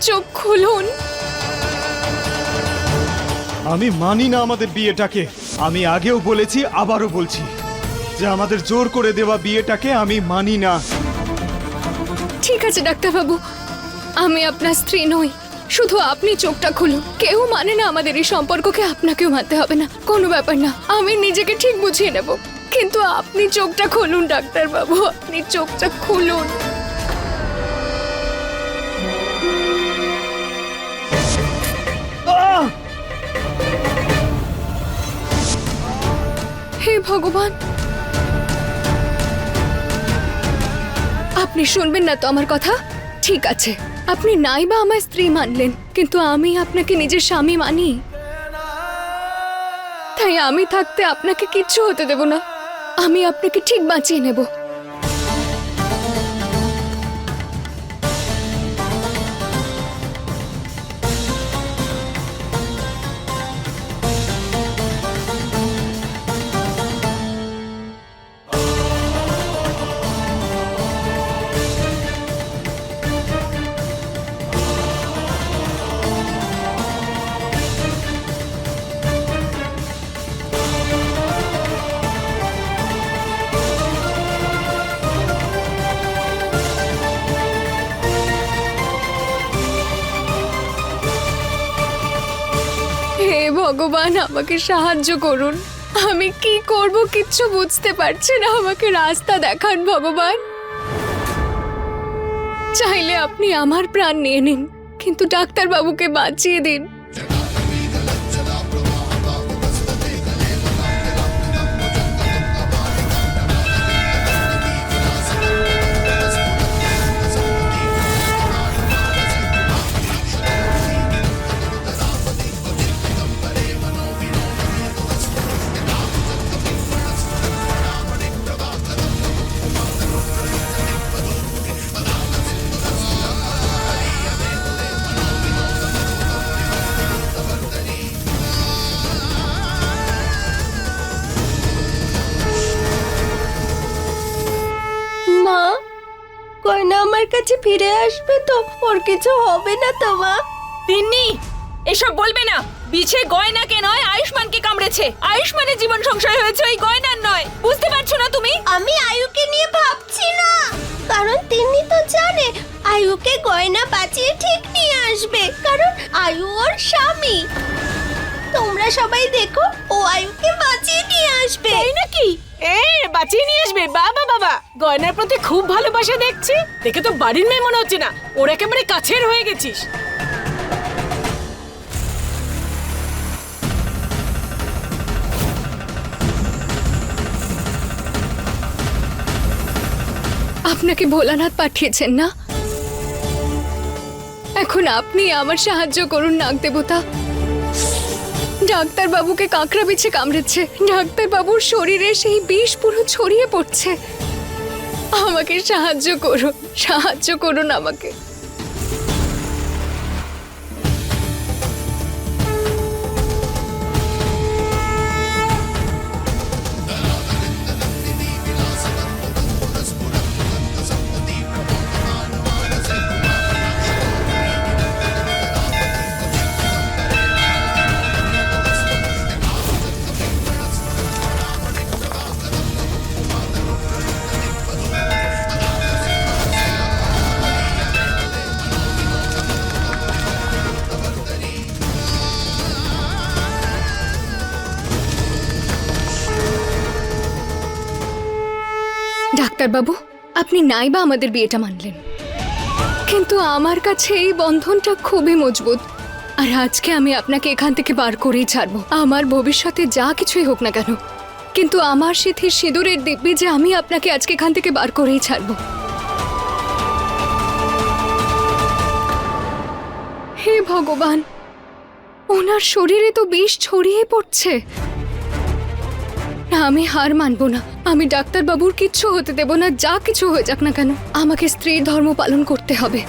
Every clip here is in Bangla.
চোখ খুলুন। আমি মানি না আমাদের বিয়েটাকে। আমি আগেও বলেছি আবারও বলছি। যে আমাদের জোর করে দেওয়া বিয়েটাকে আমি মানি না। ঠিক আছে ডাক্তারবাবু। আমি আপনার স্ত্রী নই। শুধু আপনি চোখটা খুলুন। কেউ মানে না আমাদের এই সম্পর্ককে আপনাকেও মানতে হবে না। কোনো ব্যাপার না। আমি নিজেকে ঠিক বুঝিয়ে নেব। কিন্তু আপনি চোখটা খুলুন ডাক্তারবাবু। আপনি চোখটা খুলুন। ভগবান। আপনি শুনবেন না তো আমার কথা? ঠিক আছে, আপনি নাই বা আমার স্ত্রী মানলেন, কিন্তু আমি আপনাকে নিজের স্বামী মানি। তাই আমি থাকতে আপনাকে কিচ্ছু হতে দেব না। আমি আপনাকে ঠিক বাঁচিয়ে নেব। ভগবান আমাকে সাহায্য করুন। আমি কি করব কিচ্ছু বুঝতে পারছি না। আমাকে রাস্তা দেখান ভগবান। চাইলে আপনি আমার প্রাণ নিয়ে নিন, কিন্তু ডাক্তারবাবুকে বাঁচিয়ে দিন। কয়না আমার কাছে ফিরে আসবে তো ওর কিছু হবে না তো মা। তিন্নি এসব বলবে না। বিছে গয়নাকে নয় আয়ুষ্মানকে কামড়েছে। আয়ুষ্মানের জীবন সংশয় হয়েছে ওই গয়নার নয়। বুঝতে পারছ না তুমি? আমি আয়ুকে নিয়ে ভাবছি না। কারণ তিনি তো জানে আয়ুকে গয়না বাঁচিয়ে ঠিক নিয়ে আসবে। কারণ আয়ু ওর স্বামী। তোমরা সবাই দেখো ও আয়ুকে বাঁচিয়ে নিয়ে আসবে। তাই নাকি? এ, বাঁচিয়ে নিয়ে আসবে। বাবা বাবা গয়নার প্রতি খুব ভালোবাসা দেখছি। দেখে তো বাড়ির মেয়ে মনে হচ্ছে না। ওর একেবারে কাছের হয়ে গেছিস। আপনাকে ভোলানাথ পাঠিয়েছেন না? এখন আপনি আমার সাহায্য করুন নাগ দেবতা ডাক্তারবাবুকে কাঁকড়া বিছে কামড়েছে। ডাক্তার বাবুর শরীরে সেই বিষ পুরো ছড়িয়ে পড়ছে। আমাকে সাহায্য করুন সাহায্য করুন আমাকে। ডাক্তারবাবু, আপনি নাই বা আমাদের বিয়েটা মানলেন। কিন্তু আমার কাছে এই বন্ধনটা খুবই মজবুত। আর আজকে আমি আপনাকে এখান থেকে বার করেই ছাড়ব। আমার ভবিষ্যতে যা কিছুই হোক না কেন, কিন্তু আমার সিথির সিঁদুরের দিব্যি যে আমি আপনাকে আজকে এখান থেকে বার করেই ছাড়বো। হে ভগবান, ওনার শরীরে তো বিষ ছড়িয়ে পড়ছে। না আমি হার মানবো না। আমি ডাক্তারবাবুর কিচ্ছু হতে দেবো না, যা কিছু হয়ে যাক না কেন। আমাকে স্ত্রীর ধর্ম পালন করতে হবে।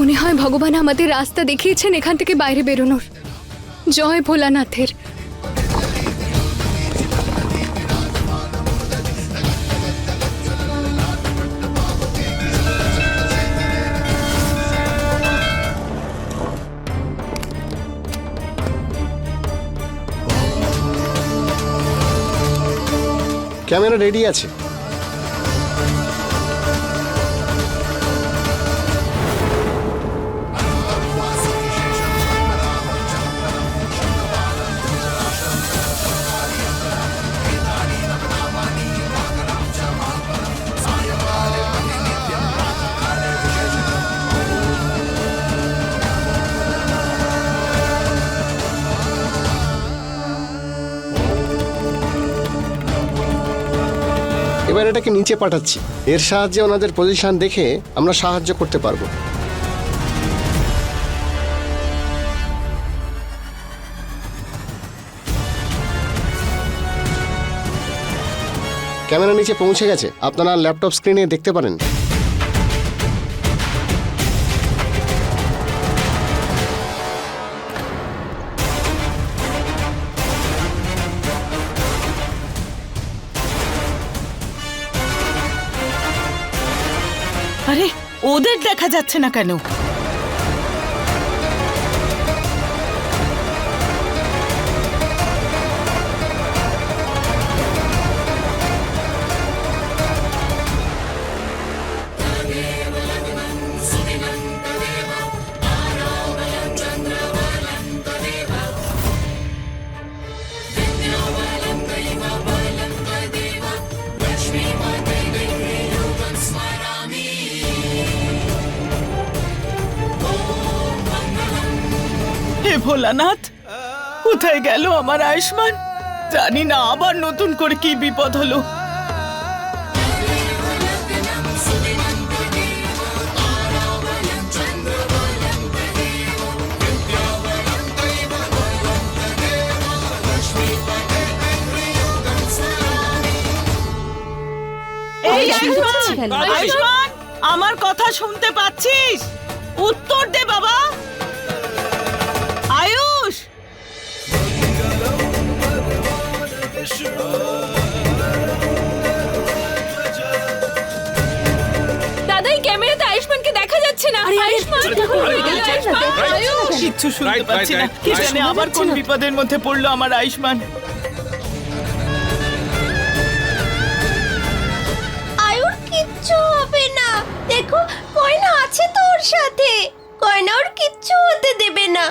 মনে হয় ভগবান আমাদের রাস্তা দেখিয়েছেন এখান থেকে বাইরে বেরোনোর। জয় ভোলানাথের। ক্যামেরা রেডি আছে। এটাকে নিচে পাঠাচ্ছি। এর সাহায্যে ওনাদের পজিশন দেখে আমরা সাহায্য করতে পারব। ক্যামেরা নিচে পৌঁছে গেছে। আপনারা ল্যাপটপ স্ক্রিনে দেখতে পারেন। আরে ওদের দেখা যাচ্ছে না কেন? হে ভোলানাথ কোথায় গেল আমার আয়ুষ্মান? জানি না আবার নতুন করে কি বিপদ হলো। এই আয়ুষ্মান! আয়ুষ্মান! আমার কথা শুনতে পাচ্ছিস? উত্তর দে না। আয়ুষ্মান আয়ুষ্মান, আয়ুষ। কিচ্ছু শুনতে পাচ্ছি না। কি জানে আবার কোন বিপদের মধ্যে পড়ল আমার আয়ুষ্মান। আয়ুর কিচ্ছু হবে না। দেখো গয়না আছে তোর সাথে। গয়না ওর কিচ্ছু হতে দেবে না।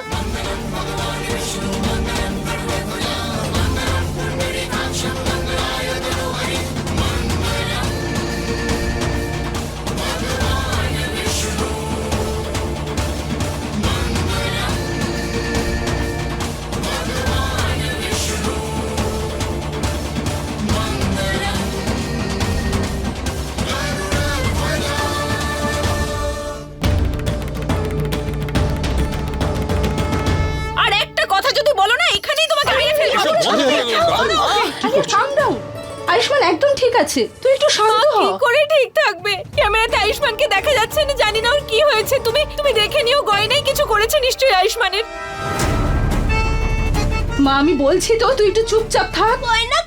আছে। তুই একটু শান্ত হ কি করে ঠিক থাকবে? ক্যামেরাতে আয়ুষ্মানকে দেখা যাচ্ছে না জানি না ওর কি হয়েছে। তুমি তুমি দেখে নিও গয়নাই কিছু করেছে নিশ্চয়ই আয়ুষ্মানের। মা আমি বলছি তো তুই একটু চুপচাপ থাক। গয়না?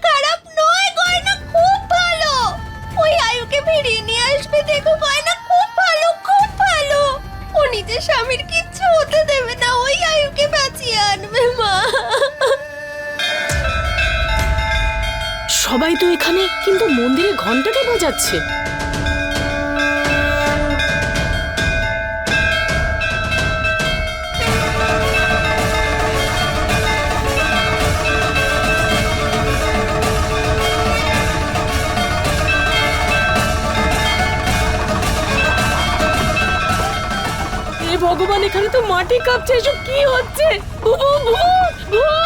সবাই তো এখানে কিন্তু মন্দিরে ঘন্টাটা বাজাচ্ছে। ভগবান, এখানে তো মাটি কাঁপছে, এসব কি হচ্ছে? ভূত ভূত ভূত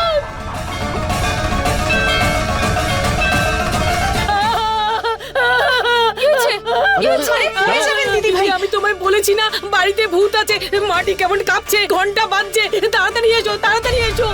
বলেছি না? বাড়িতে ভূত আছে মাটি কেমন কাঁপছে ঘণ্টা বাজছে তাড়াতাড়ি এসো তাড়াতাড়ি এসো।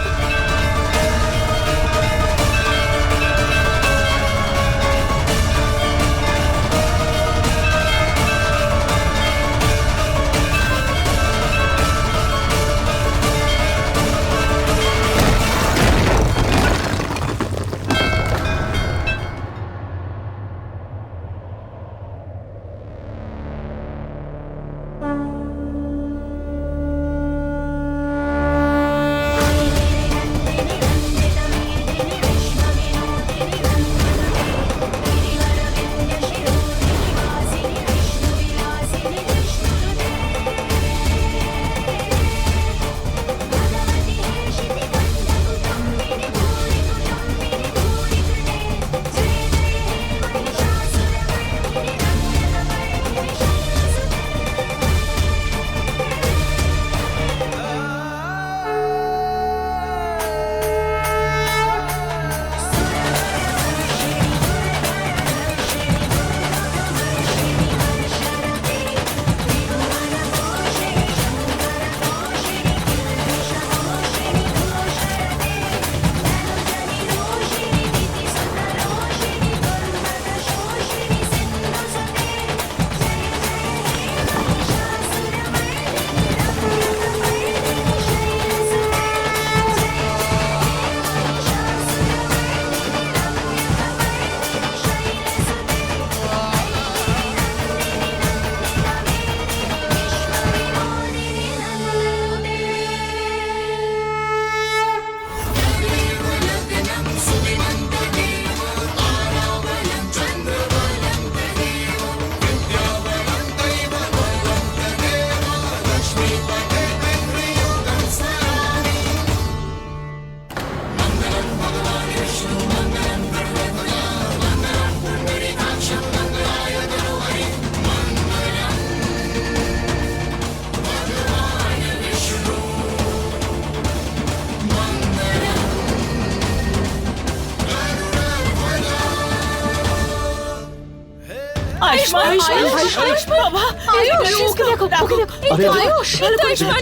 আয়ুষ্মান আয়ুষ্মান। বাবা আয়ুষ, ওকে দেখো, ওকে দেখো। আয়ুষ।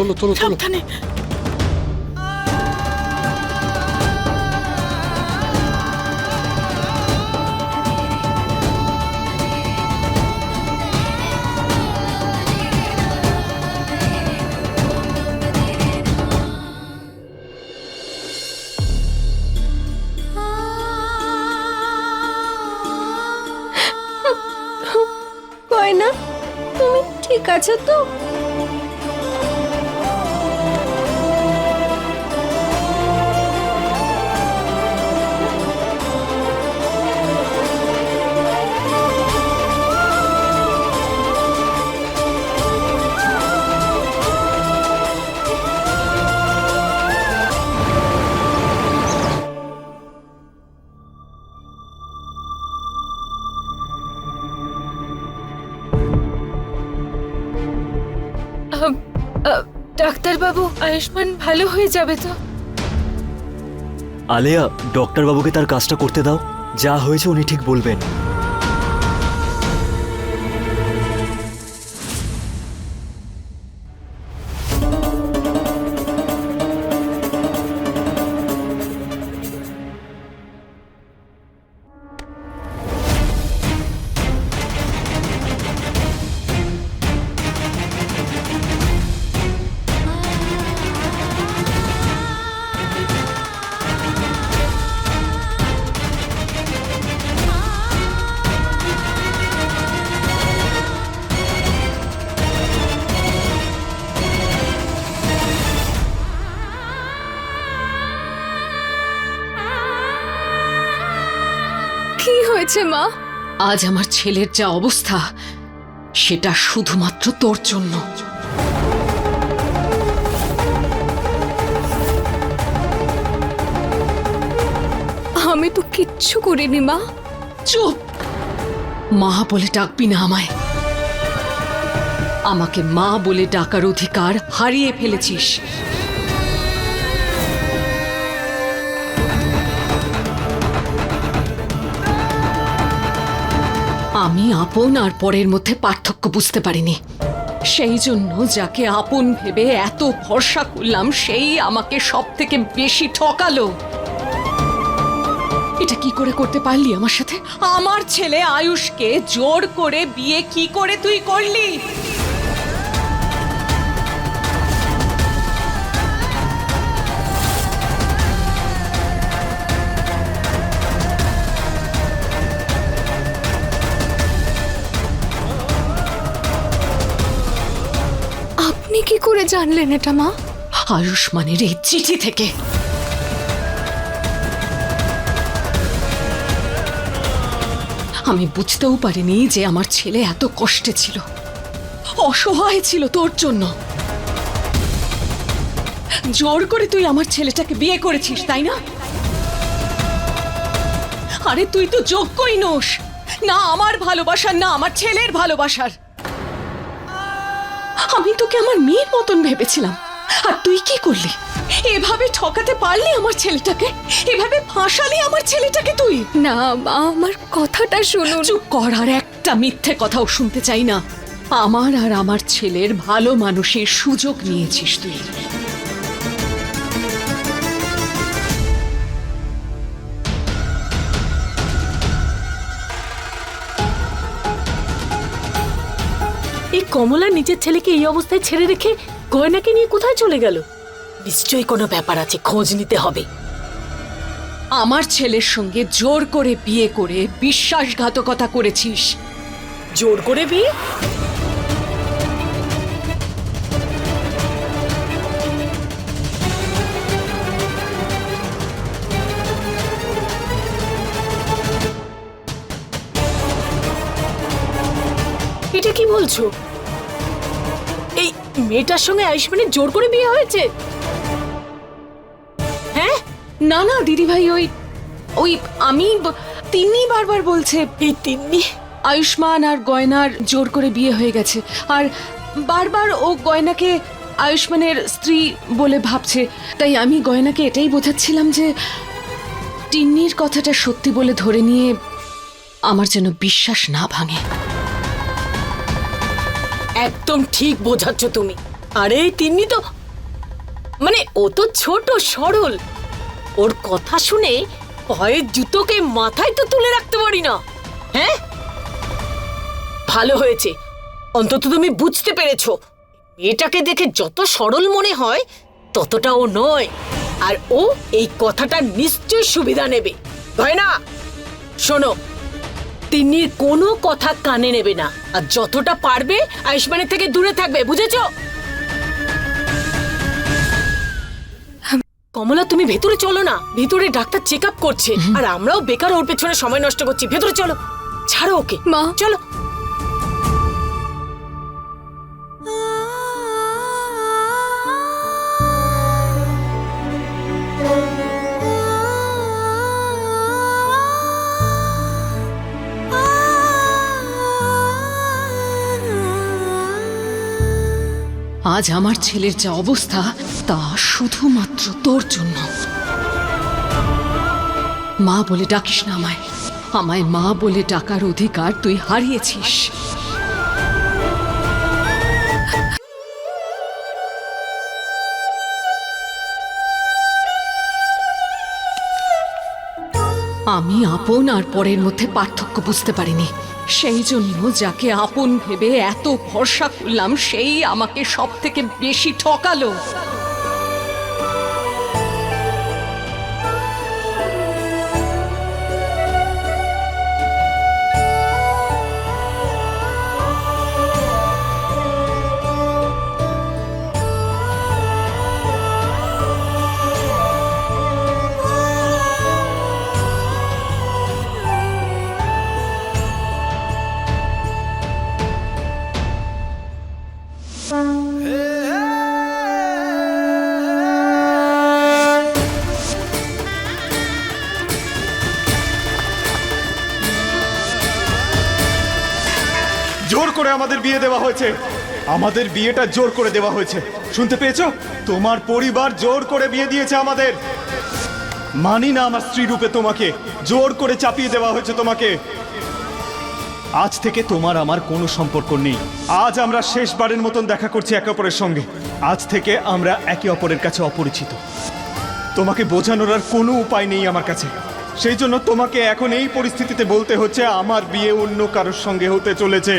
তোলো তোলো তোলো ঠিক তো? ডাক্তার বাবু আয়ুষ্মান ভালো হয়ে যাবে তো। আলেয়া, ডক্টরবাবুকে তার কাজটা করতে দাও। যা হয়েছে উনি ঠিক বলবেন। হয়েছে মা? আজ আমার ছেলের যা অবস্থা সেটা শুধুমাত্র তোর জন্য। আমি তো কিচ্ছু করিনি মা। চুপ! মা বলে ডাকবি না আমায়। আমাকে মা বলে ডাকার অধিকার হারিয়ে ফেলেছিস। আমি আপন আর পরের মধ্যে পার্থক্য বুঝতে পারিনি। সেই জন্য যাকে আপন ভেবে এত ভরসা করলাম, সেই আমাকে সব থেকে বেশি ঠকালো। এটা কি করে করতে পারলি আমার সাথে? আমার ছেলে আয়ুষকে জোর করে বিয়ে কি করে তুই করলি? আপনি কি করে জানলেন এটা, মা? আয়ুষ্মানের এই চিঠি থেকে। আমি বুঝতেও পারিনি যে আমার ছেলে এত কষ্টে ছিল। অসহায় ছিল তোর জন্য। জোর করে তুই আমার ছেলেটাকে বিয়ে করেছিস, তাই না? আরে তুই তো যোগ্যই নোস। না আমার ভালোবাসার, না আমার ছেলের ভালোবাসার। আমি তোকে আমার মেয়ের মতন ভেবেছিলাম। আর তুই কি করলি? এভাবে ঠকাতে পারলি আমার ছেলেটাকে? এভাবে ফাঁসালি আমার ছেলেটাকে তুই? না মা আমার কথাটা শুনো চুপ কর আর একটা মিথ্যে কথাও শুনতে চাই না। আমার আর আমার ছেলের ভালো মানুষের সুযোগ নিয়েছিস তুই। কমলা নিজের ছেলেকে এই অবস্থায় ছেড়ে রেখে গয়নাকে নিয়ে কোথায় চলে গেল? নিশ্চয়ই কোনো ব্যাপার আছে খোঁজ নিতে হবে। আমার ছেলের সঙ্গে জোর করে বিয়ে করে বিশ্বাসঘাতকতা করেছিস। জোর করে বিয়ে? এটা কি বলছো? মেয়েটার সঙ্গে আয়ুষ্মানের জোর করে বিয়ে হয়েছে? হ্যাঁ? না না দিদি ভাই ওই ওই আমি ব- তিনি বারবার বলছে। এই তিন্নি? আয়ুষ্মান আর গয়নার জোর করে বিয়ে হয়ে গেছে। আর বারবার ও গয়নাকে আয়ুষ্মানের স্ত্রী বলে ভাবছে। তাই আমি গয়নাকে এটাই বোঝাচ্ছিলাম যে টিন্নির কথাটা সত্যি বলে ধরে নিয়ে আমার যেন বিশ্বাস না ভাঙে। একদম ঠিক বোঝাচ্ছ তুমি। আরে তিন্নি তো মানে ও তো ছোট, সরল। ওর কথা শুনে পায়ের জুতোকে মাথায় তো তুলে রাখতে পারি না। হ্যাঁ? ভালো হয়েছে। অন্তত তুমি বুঝতে পেরেছ। মেয়েটাকে দেখে যত সরল মনে হয়, ততটা ও নয়। আর ও এই কথাটা নিশ্চয় সুবিধা নেবে। হয় না! শোনো তিন্নির কোনো কথা কানে নেবে না। আর যতটা পারবে আয়ুষ্মানের থেকে দূরে থাকবে বুঝেছ? কমলা তুমি ভেতরে চলো না। ভেতরে ডাক্তার চেক আপ করছে আর আমরাও বেকার ওর পেছনে সময় নষ্ট করছি। ভেতরে চলো। ছাড়ো ওকে। মা। চলো। আজ আমার ছেলের যা অবস্থা, তা শুধুমাত্র তোর জন্য। মা বলে ডাকিস না আমায়। আমায় মা বলে ডাকার অধিকার তুই হারিয়েছিস। আমি আপন আর পরের মধ্যে পার্থক্য বুঝতে পারিনি। সেই জন্য যাকে আপন ভেবে এত ভরসা করলাম সেই আমাকে সব থেকে বেশি ঠকালো। করে আমাদের বিয়ে দেওয়া হয়েছে। আমাদের বিয়েটা জোর করে দেওয়া হয়েছে। শুনতে পেয়েছ? তোমার পরিবার জোর করে বিয়ে দিয়েছে আমাদের। মানি না আমার স্ত্রী রূপে তোমাকে। জোর করে চাপিয়ে দেওয়া হয়েছে তোমাকে। আজ থেকে তোমার আমার কোনো সম্পর্ক নেই। আজ আমরা শেষবারের মতন দেখা করছি একে অপরের সঙ্গে। আজ থেকে আমরা একে অপরের কাছে অপরিচিত। তোমাকে বোঝানোর আর কোনো উপায় নেই আমার কাছে। সেই জন্য তোমাকে এখন এই পরিস্থিতিতে বলতে হচ্ছে, আমার বিয়ে অন্য কারোর সঙ্গে হতে চলেছে।